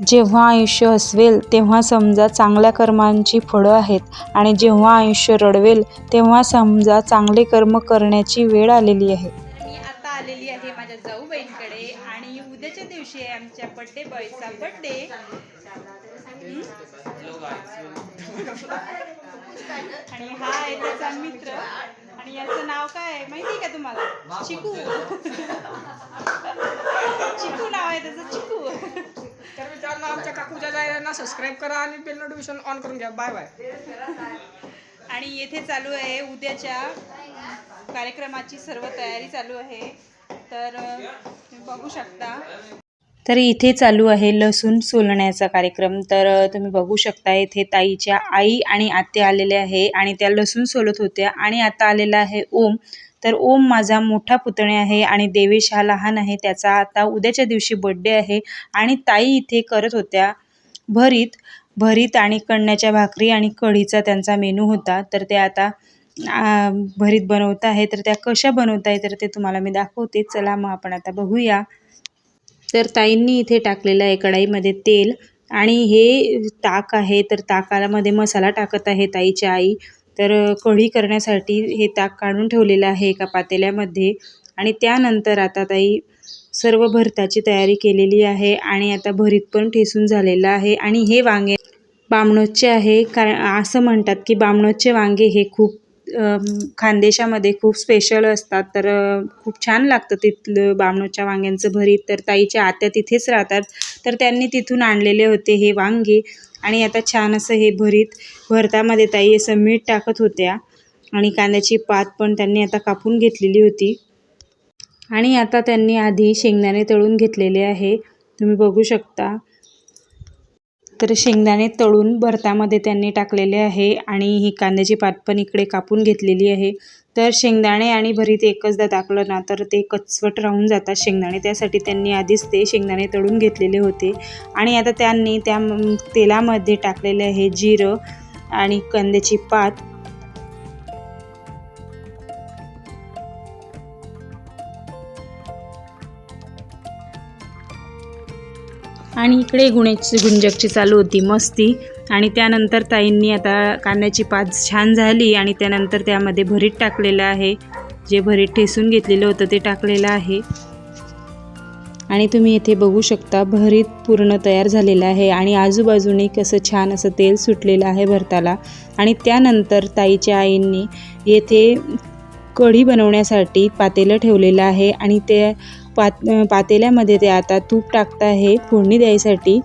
जेव्हा आयुष्य हसवेल तेव्हा समजा चांगल्या कर्मांची फळं आहेत. आणि जेव्हा आयुष्य रडवेल तेव्हा समजा चांगले कर्म करण्याची वेळ आलेली आहे. मी आता आलेली आहे माझ्या जाऊबाईंकडे आणि उद्याच्या दिवशी आहे आमच्या बड्डे बॉयचा बड्डे आणि हा आहे त्याचा मित्र. आणि याचं नाव काय आहे माहिती आहे का तुम्हाला? चिकू. चिकू नाव आहे त्याचं चिकू. तर मित्रांनो आमच्या काकूच्या चॅनलला सबस्क्राईब करा आणि बेल नोटिफिकेशन ऑन करून घ्या. बाय बाय आणि येथे चालू आहे उद्याच्या कार्यक्रमाची सर्व तयारी चालू आहे. तर तुम्ही बघू शकता. तर इथे चालू आहे लसूण सोलण्याचा कार्यक्रम. तर तुम्ही बघू शकता इथे ताईच्या आई आणि आत्या आलेल्या आहे आणि त्या लसूण सोलत होत्या आणि आता आलेला आहे ओम. तर ओम माझा मोठा पुतणे आहे आणि देवेश हा लहान आहे त्याचा आता उद्याच्या दिवशी बड्डे आहे आणि ताई इथे करत होत्या. भरीत भरीत आणि कण्याच्या भाकरी आणि कढीचा त्यांचा मेनू होता. तर ते आता भरीत बनवत आहे. तर त्या कशा बनवत आहे तर ते तुम्हाला मी दाखवते. चला मग आपण आता बघूया. तर ताईंनी इथे टाकलेलं आहे कढाईमध्ये तेल आणि हे ताक आहे. तर ताकामध्ये मसाला टाकत आहे ताईची आई. तर कढी करण्यासाठी हे ताक काढून ठेवलेलं आहे एका पातेल्यामध्ये आणि त्यानंतर आता ताई सर्व भरताची तयारी केलेली आहे आणि आता भरीत पण ठेसून झालेलं आहे आणि हे वांगे बामणोचे आहे. कारण असं म्हणतात की बामणोचे वांगे हे खूप खानदेशामध्ये खूप स्पेशल असतात. तर खूप छान लागतं तिथलं बामणोच्या वांग्यांचं भरीत. तर ताईच्या आत्या तिथेच राहतात. तर त्यांनी तिथून आणलेले होते हे वांगे. आणि आता छान असं हे भरीत भरतामध्ये ताई असं मीठ टाकत होत्या. आणि कांद्याची पात पण त्यांनी आता कापून घेतलेली होती. आणि आता त्यांनी आधी शेंगदाणे तळून घेतलेले आहे. तुम्ही बघू शकता. तर शेंगदाणे तळून भरतामध्ये त्यांनी टाकलेले आहे आणि ही कांद्याची पात पण इकडे कापून घेतलेली आहे. तर शेंगदाणे आणि भरीत एकचदा टाकलं ना तर ते कचवट राहून जातात शेंगदाणे. त्यासाठी त्यांनी आधीच ते शेंगदाणे तळून घेतलेले होते. आणि आता त्यांनी त्या तेलामध्ये टाकलेले आहे जिरं आणि कांद्याची पात. आणि इकडे गुण्याची गुंजकची चालू होती मस्ती. आणि त्यानंतर ताईंनी आता कांद्याची पाच छान झाली आणि त्यानंतर त्यामध्ये भरीत टाकलेलं आहे. जे भरीत ठेसून घेतलेलं होतं ते टाकलेलं आहे. आणि तुम्ही इथे बघू शकता भरीत पूर्ण तयार झालेलं आहे आणि आजूबाजूने कसं छान असं तेल सुटलेलं आहे भरताला. आणि त्यानंतर ताईच्या आईंनी येथे कढी बनवण्यासाठी पातेलं ठेवलेलं आहे आणि ते पात पातेल्यामध्ये ते आता तूप टाकत आहे फोडणी द्यायसाठी.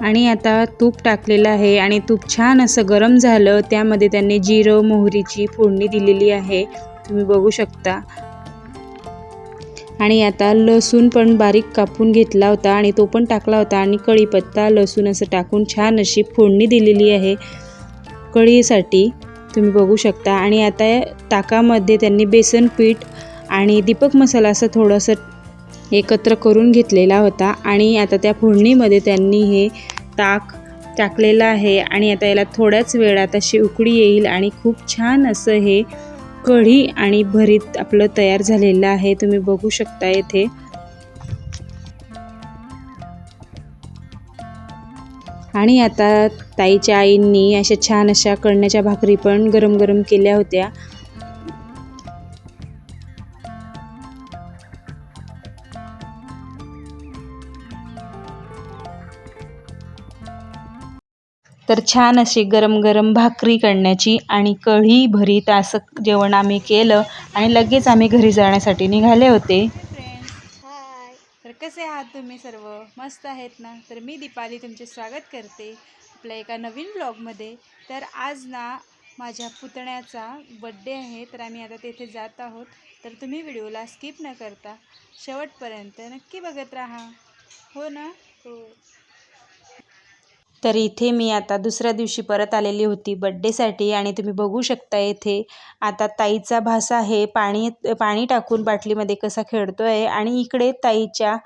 आणि आता तूप टाकलेलं आहे आणि तूप छान असं गरम झालं त्यामध्ये त्यांनी जिरं मोहरीची फोडणी दिलेली आहे. तुम्ही बघू शकता. आणि आता लसूण पण बारीक कापून घेतला होता आणि तो पण टाकला होता आणि कढीपत्ता लसूण असं टाकून छान अशी फोडणी दिलेली आहे कढीसाठी. तुम्ही बघू शकता. आणि आता ताकामध्ये त्यांनी बेसन पीठ आणि दीपक मसाला असं थोडंसं एकत्र करून घेतलेला होता. आणि आता त्या फोडणीमध्ये त्यांनी हे ताक टाकलेलं आहे. आणि आता याला थोड्याच वेळात अशी उकडी येईल आणि खूप छान असं हे कढी आणि भरीत आपलं तयार झालेलं आहे. तुम्ही बघू शकता येथे. आणि आता ताईच्या आईंनी अशा छान अशा कळण्याच्या भाकरी पण गरम गरम केल्या होत्या. तर छान अशी गरम गरम भाकरी करण्याची आणि कढी भरीत असं जेवण आम्ही केलं आणि लगेच आम्ही घरी जाण्यासाठी निघाले होते. फ्रेंड्स तर कसे आहात तुम्ही सर्व? मस्त आहेत ना? तर मी दीपाली तुमचे स्वागत करते आपल्या एका नवीन ब्लॉगमध्ये तर आज ना माझ्या पुतण्याचा बड्डे आहे तर आम्ही आता तेथे जात आहोत. तर तुम्ही व्हिडिओला स्किप न करता शेवटपर्यंत नक्की बघत राहा. हो ना? हो. तर इथे मी आता दुसऱ्या दिवशी परत आलेली होती बड्डेसाठी आणि तुम्ही बघू शकता इथे. आता ताईचा भासा आहे पाणी पाणी टाकून बाटलीमध्ये कसा खेळतो आहे आणि इकडे ताईच्या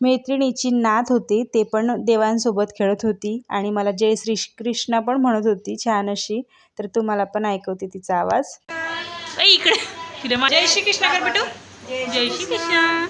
मैत्रिणीची नात होती ते पण देवांसोबत खेळत होती आणि मला जय श्री कृष्णा पण म्हणत होती छान अशी. तर तुम्हाला पण ऐकवते तिचा आवाज. इकडे. जय श्री कृष्ण कर बेटू. जय श्री कृष्ण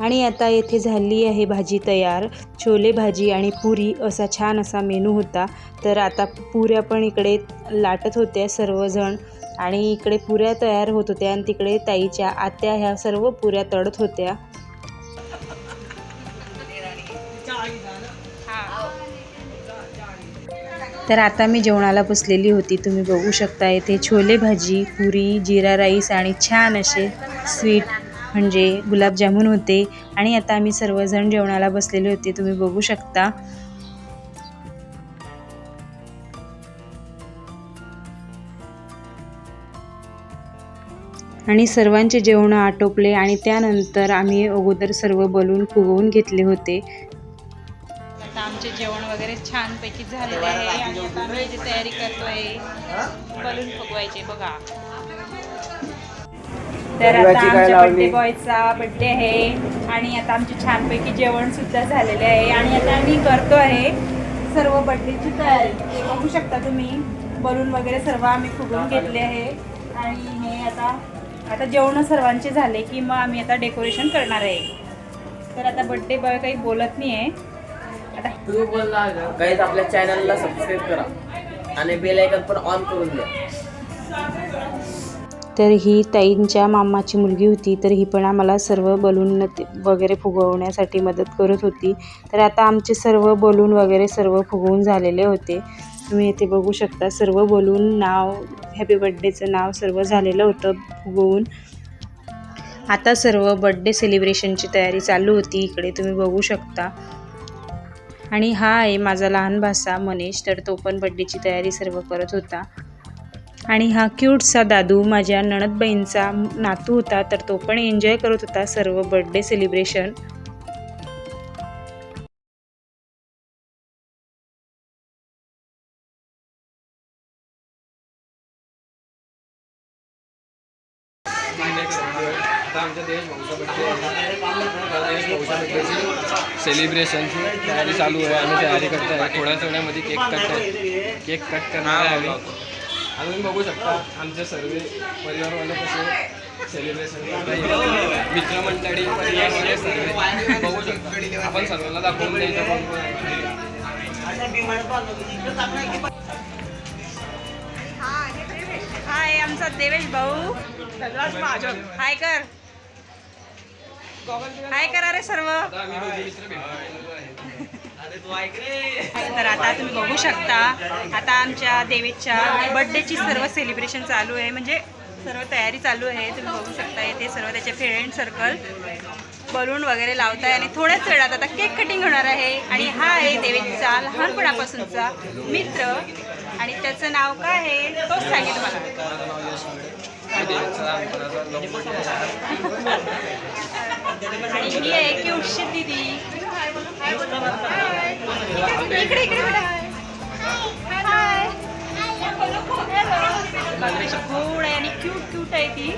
आणि आता येथे झाली आहे भाजी तयार. छोले भाजी आणि पुरी असा छान असा मेनू होता. तर आता पुऱ्या पण इकडे लाटत होत्या सर्वजण. आणि इकडे पुऱ्या तयार होत होत्या आणि तिकडे ताईच्या आत्या ह्या सर्व पुऱ्या तळत होत्या. तर आता मी जेवणाला बसलेली होती. तुम्ही बघू शकता येथे छोले भाजी पुरी जिरा राईस आणि छान असे स्वीट म्हणजे गुलाबजामुन होते आणि आता आम्ही सर्वजण जेवणाला बसलेले होते तुम्ही बघू शकता. आणि सर्वांचे जेवण आटोपले आणि त्यानंतर आम्ही अगोदर सर्व बलून फुगवून घेतले होते. आता आमचे जेवण वगैरे छानपैकी झालेले आहे. आणि आता आम्ही तयारी करतोय. बलून फुगवायचे बघा. तर आता आमच्या बड्डे बॉयचा बड्डे आहे आणि आता आमचे छानपैकी जेवण सुद्धा झालेले आहे आणि आता आम्ही करतो आहे सर्व बड्डेची तयारी. हे बघू शकता तुम्ही बलून वगैरे सर्व आम्ही फुगवून घेतले आहे. आणि हे आता आता जेवण सर्वांचे झाले की मग आम्ही आता डेकोरेशन करणार आहे. तर आता बड्डे बॉय काही बोलत नाही आहे आता गाईज आपल्या चॅनलला सबस्क्राईब करा. आणि बेल आयकॉन पण ऑन करून द्या. तर ही ताईंच्या मामाची मुलगी होती तर ही पण आम्हाला सर्व बलून ते- वगैरे फुगवण्यासाठी मदत करत होती. तर आता आमचे सर्व बलून वगैरे सर्व फुगवून झालेले होते. तुम्ही इथे बघू शकता सर्व बलून नाव हॅपी बड्डेचं नाव सर्व झालेलं होतं फुगवून. आता सर्व बड्डे सेलिब्रेशनची तयारी चालू होती इकडे तुम्ही बघू शकता. आणि हा आहे माझा लहान भासा मनीष तर तो पण बड्डेची तयारी सर्व करत होता. आणि हा क्यूटसा दादू माझ्या नणदबाईंचा नातू होता तर तो पण एन्जॉय करत होता सर्व बर्थडे सेलिब्रेशन. सेलिब्रेशनची तयारी चालू आहे आम्ही तयारी करतो आहे थोड्याच वेळामध्ये केक कट केक कट करणार आहे आम्ही. आणि तुम्ही बघू शकता आमचे सर्व परिवारवाले कसे सेलिब्रेशन मित्रमंडळी परिवारवाले सर्व बघू शकता. आपण सर्वांना दाखवून द्यायचं. हाय आमचा देवेश भाऊ. हाय कर. हाय करा रे सर्व आता आम्ही दोघे मित्र भेटतो आहे तर आता तुम्ही बघू शकता आता आमच्या देवीच्या बर्थडेची सर्व सेलिब्रेशन चालू आहे. म्हणजे सर्व तयारी चालू आहे. तुम्ही बघू शकता इथे सर्व त्याचे फ्रेंड सर्कल बलून वगैरे लावताय आणि थोड्याच वेळात आता केक कटिंग होणार आहे. आणि हा आहे देवीचा लहानपणापासूनचा मित्र. आणि त्याचं नाव काय आहे? तोच सांगेल मला. आणि ही आहे क्यूटशी दिदी. इकडे इकडे आणि क्यूट क्यूट आहे ती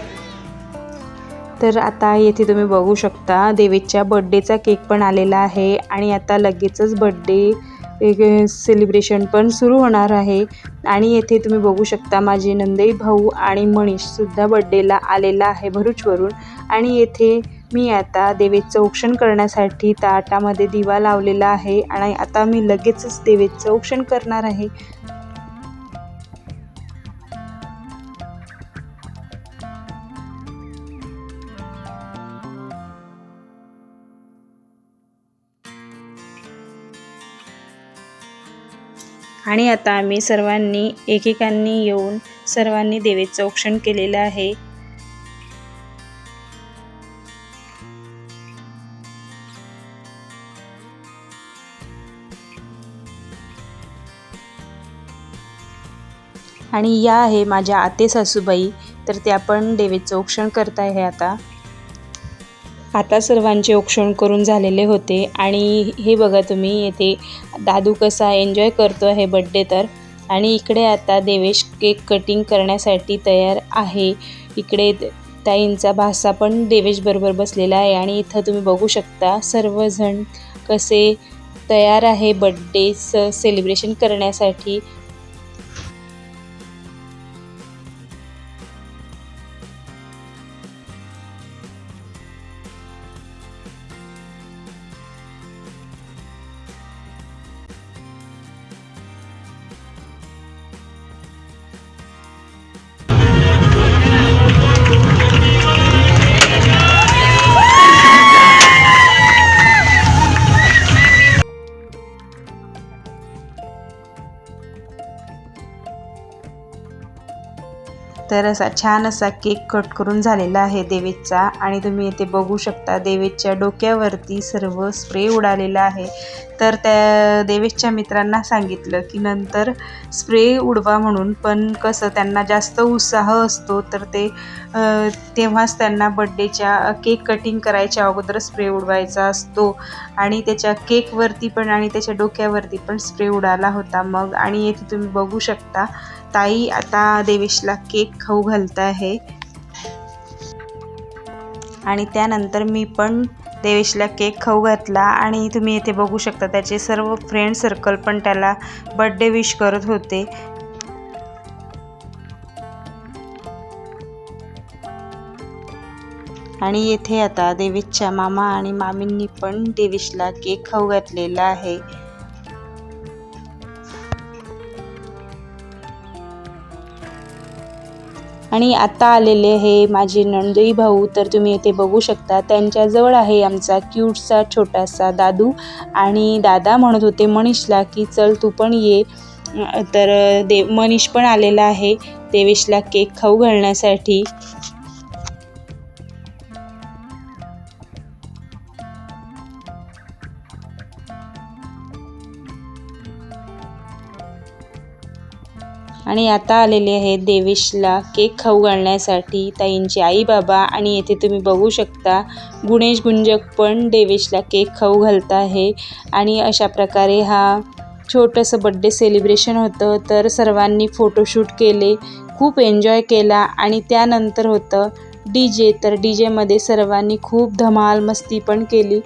तर आता येथे तुम्ही बघू शकता देवीच्या बड्डेचा केक पण आलेला आहे आणि आता लगेचच बड्डे एक सेलिब्रेशन पण सुरू होणार आहे. आणि येथे तुम्ही बघू शकता माझे नंदई भाऊ आणि मनीषसुद्धा बड्डेला आलेला आहे भरूचवरून. आणि येथे मी आता देवेचं औक्षण करण्यासाठी ताटामध्ये दिवा लावलेला आहे आणि आता मी लगेचच देवेचं औक्षण करणार आहे. आणि आता आम्ही सर्वांनी एकेकांनी येऊन सर्वांनी देवेचं औक्षण केलेलं आहे. आणि या आहे माझ्या आते सासूबाई. तर त्या पण देवीचं औक्षण करत आहे आता. आता सर्वांचे औक्षण करून झालेले होते. आणि हे बघा तुम्ही येथे दादू कसा एन्जॉय करतो आहे बड्डे तर. आणि इकडे आता देवेश केक कटिंग करण्यासाठी तयार आहे. इकडे ताईंचा भासा पण देवेशबरोबर बसलेला आहे. आणि इथं तुम्ही बघू शकता सर्वजण कसे तयार आहे बड्डे स सेलिब्रेशन करण्यासाठी. तर असा छान असा केक कट करून झालेला आहे देवीचा आणि तुम्ही इथे बघू शकता देवीच्या डोक्यावरती सर्व स्प्रे उडालेला आहे. तर त्या देवेशच्या मित्रांना सांगितलं की नंतर स्प्रे उडवा म्हणून पण कसं त्यांना जास्त उत्साह असतो तर ते तेव्हाच त्यांना बड्डेच्या केक कटिंग करायच्या अगोदर स्प्रे उडवायचा असतो. आणि त्याच्या केकवरती पण आणि त्याच्या डोक्यावरती पण स्प्रे उडाला होता मग. आणि येथे तुम्ही बघू शकता ताई आता देवेशला केक खाऊ घालत आहे. आणि त्यानंतर मी पण देवेशला केक खाऊ घातला आणि तुम्ही इथे बघू शकता त्याचे सर्व फ्रेंड सर्कल पण त्याला बड्डे विश करत होते. आणि येथे आता देवेशच्या मामा आणि मामींनी पण देवेशला केक खाऊ घातलेला आहे. आणि आता आलेले आहे माझे नंदई भाऊ तर तुम्ही इथे बघू शकता त्यांच्याजवळ आहे आमचा क्यूटचा छोटासा दादू आणि दादा म्हणत होते मनीषला की चल तू पण ये. तर देव मनीष पण आलेला आहे देवेशला केक खाऊ घालण्यासाठी. आणि आता आलेले आहेत देवेशला केक खाऊ घालण्यासाठी ताईंचे आई बाबा आणि येथे तुम्ही बघू शकता गुणेश गुंजक पण देवेशला केक खाऊ घालत आहे. आणि अशा प्रकारे हा छोटंसं बड्डे सेलिब्रेशन होतं. तर सर्वांनी फोटोशूट केले खूप एन्जॉय केला आणि त्यानंतर होतं डी जे तर डी जेमध्ये सर्वांनी खूप धमाल मस्ती पण केली.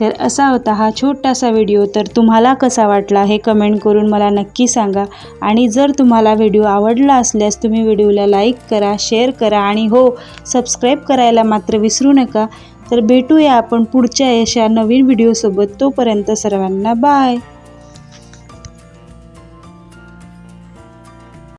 तर असा होता हा छोटासा व्हिडिओ. तर तुम्हाला कसा वाटला हे कमेंट करून मला नक्की सांगा. आणि जर तुम्हाला व्हिडिओ आवडला असल्यास तुम्ही व्हिडिओला लाईक करा शेअर करा आणि हो सबस्क्राईब करायला मात्र विसरू नका. तर भेटूया आपण पुढच्या अशा नवीन व्हिडिओसोबत. तोपर्यंत सर्वांना बाय